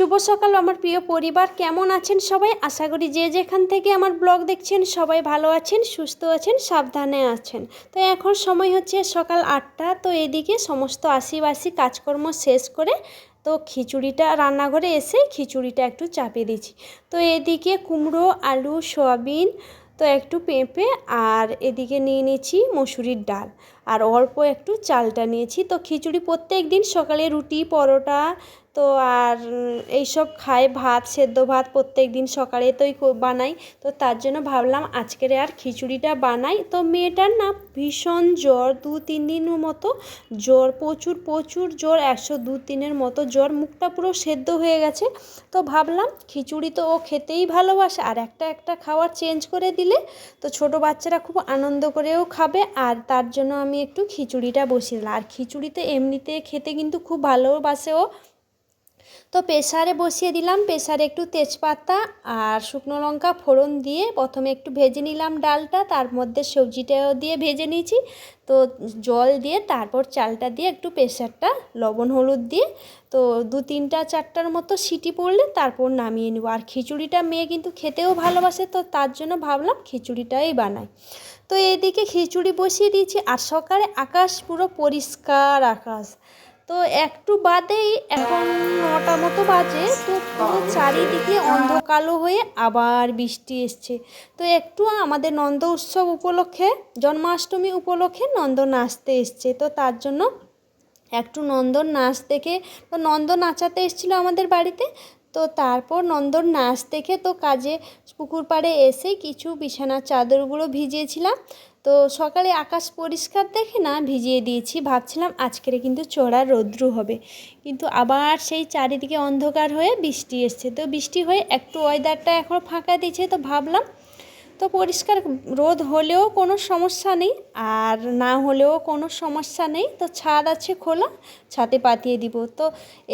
শুভ সকাল, আমার প্রিয় পরিবার। কেমন আছেন সবাই? আশা করি যে যেখান থেকে আমার ব্লগ দেখছেন, সবাই ভালো আছেন, সুস্থ আছেন, সাবধানে আছেন। তো এখন সময় হচ্ছে সকাল আটটা। তো এদিকে সমস্ত আশিবাসি কাজকর্ম শেষ করে তো খিচুড়িটা রান্নাঘরে এসে খিচুড়িটা একটু চাপিয়ে দিচ্ছি। তো এদিকে কুমড়ো, আলু, সয়াবিন, তো একটু পেঁপে আর এদিকে নিয়ে নিয়েছি মসুরির ডাল। আর অল্প একটু চালটা নিয়েছি। তো খিচুড়ি প্রত্যেক দিন সকালে রুটি, পরোটা তো আর এইসব খাই ভাত, সেদ্ধ ভাত প্রত্যেক দিন সকালে তোই বানাই। তো তার জন্য ভাবলাম আজকের আর খিচুড়িটা বানাই। তো মেয়েটার না ভীষণ জ্বর, দু তিন দিনের মতো জ্বর, প্রচুর প্রচুর জ্বর, একশো দু তিনের মতো জ্বর, মুখটা পুরো সেদ্ধ হয়ে গেছে। তো ভাবলাম খিচুড়ি তো ও খেতেই ভালোবাসে। আর একটা একটা খাওয়ার চেঞ্জ করে দিলে তো ছোট বাচ্চারা খুব আনন্দ করেও খাবে। আর তার জন্য আমি একটু খিচুড়িটা বসিয়ে দিলাম। আর খিচুড়িতে এমনিতে খেতে কিন্তু খুব ভালোবাসে ও। তো প্রেসারে বসিয়ে দিলাম, প্রেসারে একটু তেজপাতা আর শুকনো লঙ্কা ফোড়ন দিয়ে প্রথমে একটু ভেজে নিলাম ডালটা, তার মধ্যে সবজিটাও দিয়ে ভেজে নিয়েছি। তো জল দিয়ে তারপর চালটা দিয়ে একটু প্রেসারটা, লবণ, হলুদ দিয়ে, তো দু তিনটা চারটার মতো সিটি পড়লে তারপর নামিয়ে নেব। আর খিচুড়িটা মেয়ে কিন্তু খেতেও ভালোবাসে, তো তার জন্য ভাবলাম খিচুড়িটাই বানাই। তো এদিকে খিচুড়ি বসিয়ে দিয়েছি, আর সকালে আকাশ পুরো পরিষ্কার আকাশ। তো একটু বাদেই এখন নটা মতো বাজে, তো পুরো চারিদিকে অন্ধকালো হয়ে আবার বৃষ্টি এসছে। তো একটু আমাদের নন্দ উৎসব উপলক্ষে, জন্মাষ্টমী উপলক্ষে নন্দ নাচতে এসছে। তো তার জন্য একটু নন্দন নাচ দেখে, তো নন্দ নাচাতে এসেছিল আমাদের বাড়িতে তো তারপর নন্দন নাচ দেখে তো কাজে পুকুর পাড়ে এসে কিছু বিছানার চাদরগুলো ভিজিয়েছিলাম। তো সকালে আকাশ পরিষ্কার দেখে না ভিজিয়ে দিয়েছি। ভাবছিলাম আজকের কিন্তু চড়া রৌদ্রু হবে। কিন্তু আবার সেই চারিদিকে অন্ধকার হয়ে বৃষ্টি এসছে। তো বৃষ্টি হয়ে একটু ওয়েদারটা এখন ফাঁকা দিয়েছে। তো ভাবলাম তো পরিষ্কার রোদ হলেও কোনো সমস্যা নেই, আর না হলেও কোনো সমস্যা নেই। তো ছাদ আছে খোলা, ছাদে পাতিয়ে দিব। তো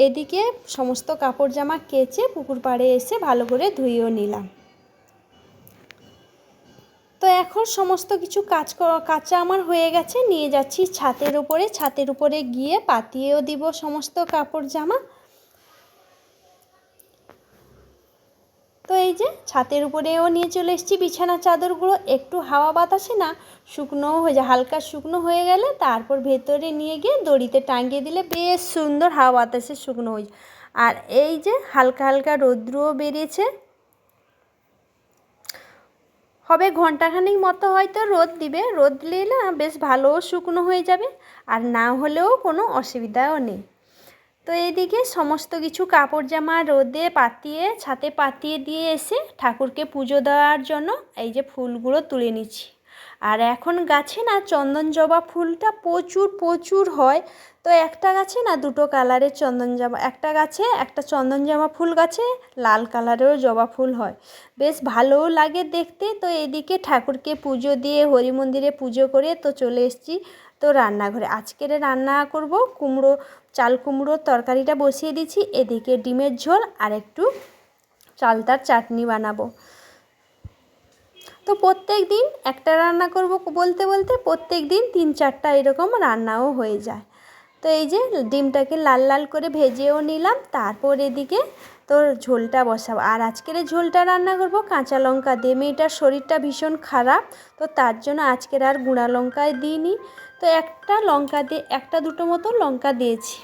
এদিকে সমস্ত কাপড় জামা কেচে পুকুর পাড়ে এসে ভালো করে ধুয়েও নিলাম। তো এখন সমস্ত কিছু কাজ কাঁচা আমার হয়ে গেছে, নিয়ে যাচ্ছি ছাতের উপরে। ছাতের উপরে গিয়ে পাতিয়েও দিব সমস্ত কাপড় জামা তো এই যে ছাতের উপরেও নিয়ে চলে এসেছি বিছানা চাদরগুলো। একটু হাওয়া বাতাসে না, শুকনো হয়ে যায়, হালকা শুকনো হয়ে গেলে তারপর ভেতরে নিয়ে গিয়ে দড়িতে টাঙিয়ে দিলে বেশ সুন্দর হাওয়া বাতাসে শুকনো হয়ে যায়। আর এই যে হালকা হালকা রৌদ্রও বেরিয়েছে। হবে ঘন্টাখানিক মতো হয়তো রোদ দিবে, রোদ দিলে না বেশ ভালো শুকনো হয়ে যাবে, আর না হলেও কোনো অসুবিধাও নেই। তো এইদিকে সমস্ত কিছু কাপড় জামা রোদে পাতিয়ে, ছাতে পাতিয়ে দিয়ে এসে ঠাকুরকে পুজো দেওয়ার জন্য এই যে ফুলগুলো তুলে নিচ্ছি। আর এখন গাছে না চন্দন জবা ফুলটা প্রচুর প্রচুর হয়। তো একটা গাছে না দুটো কালারের চন্দন জবা, একটা গাছে একটা চন্দন জবা ফুল গাছে লাল কালারেরও জবা ফুল হয়। বেশ ভালোও লাগে দেখতে। তো এদিকে ঠাকুরকে পুজো দিয়ে হরি মন্দিরে পুজো করে তো চলে এসেছি। তো রান্নাঘরে আজকের রান্না করব কুমড়ো, চাল কুমড়োর তরকারিটা বসিয়ে দিচ্ছি, এদিকে ডিমের ঝোল আর একটু চালতার চাটনি বানাবো। তো প্রত্যেক দিন একটা রান্না করব বলতে বলতে প্রত্যেক দিন তিন চারটা এরকম রান্নাও হয়ে যায়। তো এই যে ডিমটাকে লাল লাল করে ভেজেও নিলাম, তারপর এদিকে তোর ঝোলটা বসাবো। আর আজকের ঝোলটা রান্না করব কাঁচা লঙ্কা দিয়ে, মেয়েটার শরীরটা ভীষণ খারাপ, তো তার জন্য আজকের আর গুঁড়া লঙ্কায় দিইনি। তো একটা লঙ্কা দিয়ে, একটা দুটো মতো লঙ্কা দিয়েছি।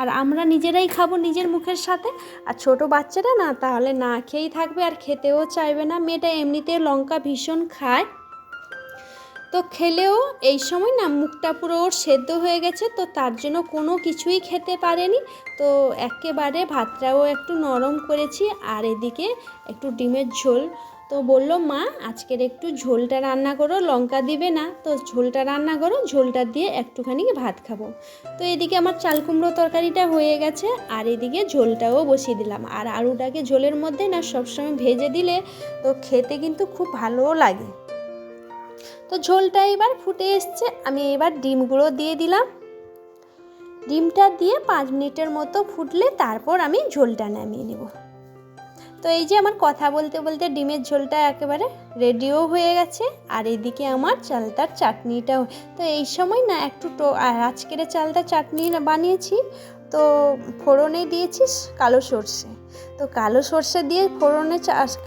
আর আমরা নিজেরাই খাব নিজের মুখের সাথে। আর ছোট বাচ্চারা না, তাহলে না খেয়েই থাকবে আর খেতেও চাইবে না। মেয়েটা এমনিতে লঙ্কা ভীষণ খায়। তো খেলেও এই সময় না মুখটা পুরো ওর সেদ্ধ হয়ে গেছে, তো তার জন্য কোনো কিছুই খেতে পারেনি। তো একেবারে ভাতটাও একটু নরম করেছি, আর এদিকে একটু ডিমের ঝোল। তো বলল, মা, আজকের একটু ঝোলটা রান্না করো, লঙ্কা দিবে না। তো ঝোলটা রান্না করো, ঝোলটা দিয়ে একটুখানি ভাত খাব। তো এদিকে আমার চাল কুমড়ো তরকারিটা হয়ে গেছে, আর এদিকে ঝোলটাও বসিয়ে দিলাম। আর আলুটাকে ঝোলের মধ্যে না সবসময় ভেজে দিলে তো খেতে কিন্তু খুব ভালোও লাগে। তো ঝোলটা এবার ফুটে এসছে, আমি এবার ডিমগুলো দিয়ে দিলাম। ডিমটা দিয়ে পাঁচ মিনিটের মতো ফুটলে তারপর আমি ঝোলটা নামিয়ে নেব। তো এই যে আমার কথা বলতে বলতে ডিমের ঝোলটা একেবারে রেডিও হয়ে গেছে, আর এদিকে আমার চালতার চাটনিটাও। তো এই সময় না একটু টো আজকের চালটা চাটনি বানিয়েছি, তো ফোড়নে দিয়েছিস কালো সর্ষে। তো কালো সর্ষে দিয়ে ফোড়নে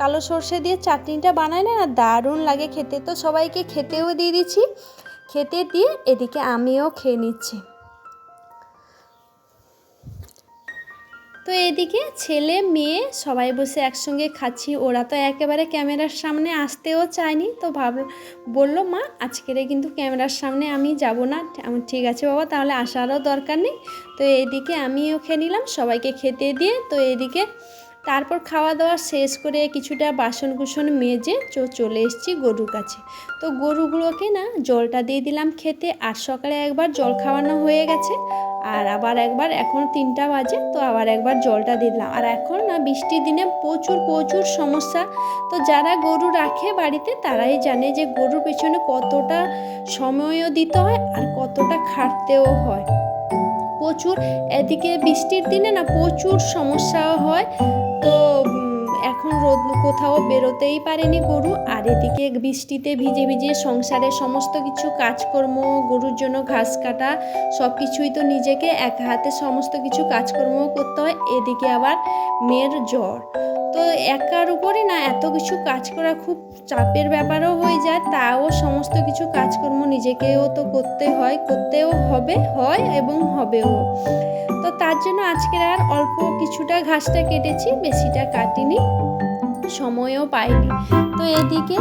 কালো সর্ষে দিয়ে চাটনিটা বানায় না, দারুণ লাগে খেতে। তো সবাইকে খেতেও দিয়ে দিচ্ছি, খেতে দিয়ে এদিকে আমিও খেয়ে নিচ্ছি। তো এদিকে ছেলে, মেয়ে সবাই বসে একসঙ্গে খাচ্ছি। ওরা তো একেবারে ক্যামেরার সামনে আসতেও চায়নি। তো ভাব, বলল, মা, আজকেরে কিন্তু ক্যামেরার সামনে আমি যাব না। ঠিক আছে বাবা, তাহলে আসারও দরকার নেই। তো এদিকে আমিও খেয়ে নিলাম, সবাইকে খেতে দিয়ে। তো এদিকে তারপর খাওয়া দাওয়া শেষ করে কিছুটা বাসন কুসন মেজে চলে এসেছি গরুর কাছে। তো গরুগুলোকে না জলটা দিয়ে দিলাম খেতে। আর সকালে একবার জল খাওয়ানো হয়ে গেছে। আর আবার একবার এখন তিনটা বাজে, তো আবার একবার জলটা দিয়ে দিলাম। আর এখন না বৃষ্টির দিনে প্রচুর প্রচুর সমস্যা। তো যারা গরু রাখে বাড়িতে, তারাই জানে যে গরুর পেছনে কতটা সময়ও দিতে হয় আর কতটা খাটতেও হয়। প্রচুর, এদিকে বৃষ্টির দিনে না প্রচুর সমস্যাও হয়। এখন রোদ কোথাও বেরোতেই পারেনি গরু। আর এদিকে বৃষ্টিতে ভিজে ভিজে সংসারে সমস্ত কিছু কাজকর্ম, গরুর জন্য ঘাস কাটা সব কিছুই তো নিজেকে এক হাতে সমস্ত কিছু কাজকর্ম করতে হয়। এদিকে আবার মেয়ের জ্বর। তো একার উপরই না, এত কিছু কাজ করা খুব চাপের ব্যাপারও হয়ে যায়। তাও সমস্ত কিছু কাজকর্ম নিজেকেও তো করতে হয়, করতেও হবে, হয় এবং হবেও। তো তার জন্য আজকের আর অল্প কিছুটা ঘাসটা কেটেছি, বেশিটা কাটিনি। সময়ও পাইনি। তো এদিকে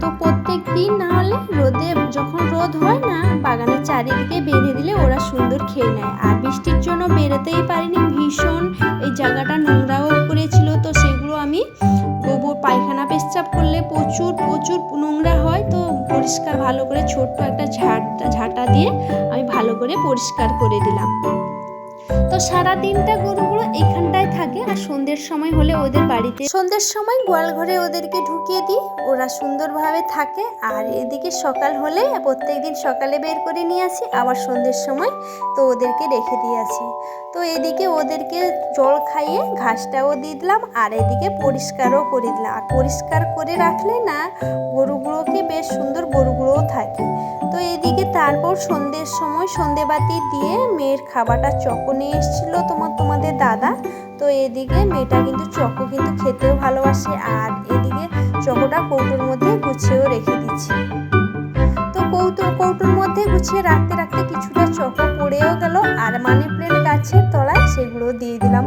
তো প্রত্যেক দিন না হলে রোদে যখন রোদ হয় না, বাগানের চারিদিকে বেঁধে দিলে ওরা সুন্দর খেয়ে নেয়। আর বৃষ্টির জন্য বেরোতেই পারিনি। ভীষণ এই জায়গাটা নোংরাও করেছিল। তো সেগুলো আমি গোবর, পায়খানা, পেচ্ছাপ করলে প্রচুর প্রচুর নোংরা হয়। তো পরিষ্কার ভালো করে ছোট্ট একটা ঝাঁটা ঝাঁটা দিয়ে আমি ভালো করে পরিষ্কার করে দিলাম। তো সারা দিনটা গরুগুলো এখানটায় থাকে আর সন্ধ্যের সময় হলে ওদের বাড়িতে সন্ধ্যের সময় গোয়াল ঘরে ওদেরকে ঢুকিয়ে দিই। ওরা সুন্দরভাবে থাকে। আর এদিকে সকাল হলে প্রত্যেক দিন সকালে বের করে নিয়ে আসি। আবার সন্ধ্যের সময় তো ওদেরকে রেখে দিয়ে আসি। তো এদিকে ওদেরকে জল খাইয়ে ঘাসটাও দিয়ে দিলাম। আর এদিকে পরিষ্কারও করে দিলাম। আর পরিষ্কার করে রাখলে না গরুগুলোকে বেশ সুন্দর গরুগুলোও থাকে। তো এদিকে তারপর সন্ধ্যের সময় সন্ধেবাতি দিয়ে মেয়ের খাবারটা চকো নিয়ে এসেছিল তোমার, তোমাদের দাদা। তো এদিকে মেয়েটা কিন্তু চকো কিন্তু খেতেও ভালোবাসে আর এদিকে চকোটা কৌটোর মধ্যে গুছিয়েও রেখে দিচ্ছি। তো কৌটো, কৌটোর মধ্যে গুছিয়ে রাখতে রাখতে কিছুটা চকো পড়েও গেল আর মানি প্লেন্ট গাছের তলায় সেগুলো দিয়ে দিলাম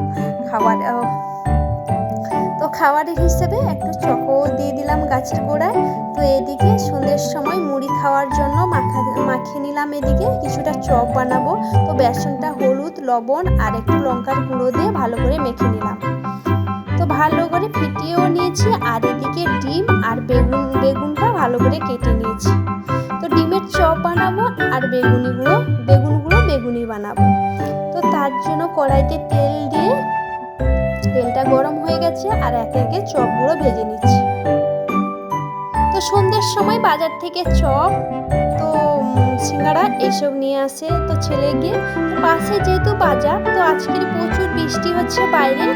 খাবার তো খাবারের হিসেবে একটু চকো দিয়ে দিলাম গাছের গোড়ায়। তো এদিকে সন্ধ্যের সময় মুড়ি খাওয়ার জন্য মাখা, মাখিয়ে নিলাম এদিকে, কিছুটা চপ বানাবো। তো বেসনটা লবণ আর একটু লঙ্কার গুঁড়ো দিয়ে ভালো করে মেখে নিলাম। তো ভালো করে ফিটিয়েও নিয়েছি আর এদিকে ডিম আর বেগুন, বেগুনটা ভালো করে কেটে নিয়েছি। তো ডিমের চপ বানাবো আর বেগুনিগুলো বেগুনগুলো বেগুনি বানাবো। তো তার জন্য কড়াইতে তেল দিয়ে তেলটা গরম হয়ে গেছে আর একে একে চপগুলো ভেজে নিচ্ছি। তো সন্ধ্যের সময় বাজার থেকে চপ সিঙ্গাড়া এইসব নিয়ে আসে তো ছেলে গিয়ে পাশে যেহেতু বাজার, তো আজকের প্রচুর বৃষ্টি হচ্ছে বাইরে।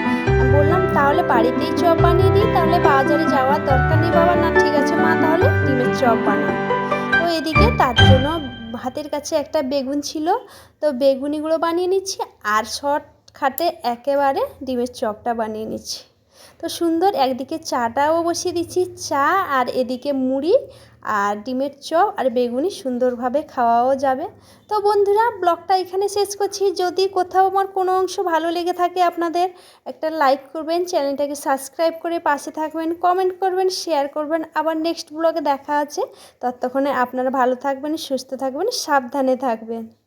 বললাম, তাহলে বাড়িতেই চপ বানিয়ে দিই, তাহলে বাজারে যাওয়ার দরকার নেই বাবা। না, ঠিক আছে মা, তাহলে ডিমের চপ বানাও। তো এদিকে তার জন্য হাতের কাছে একটা বেগুন ছিল, তো বেগুনিগুলো বানিয়ে নিচ্ছি আর শর্ট খাটে একেবারে ডিমের চপটা বানিয়ে নিচ্ছি। তো সুন্দর একদিকে চাটাও বসিয়ে দিচ্ছি, চা আর এদিকে মুড়ি আর ডিমের চপ আর বেগুনি সুন্দরভাবে খাওয়াও যাবে। তো বন্ধুরা, ব্লগটা এখানে শেষ করছি। যদি কোথাও আমার কোনো অংশ ভালো লেগে থাকে আপনাদের, একটা লাইক করবেন, চ্যানেলটাকে সাবস্ক্রাইব করে পাশে থাকবেন, কমেন্ট করবেন, শেয়ার করবেন। আবার নেক্সট ব্লগে দেখা আছে ততক্ষণে আপনারা ভালো থাকবেন, সুস্থ থাকবেন, সাবধানে থাকবেন।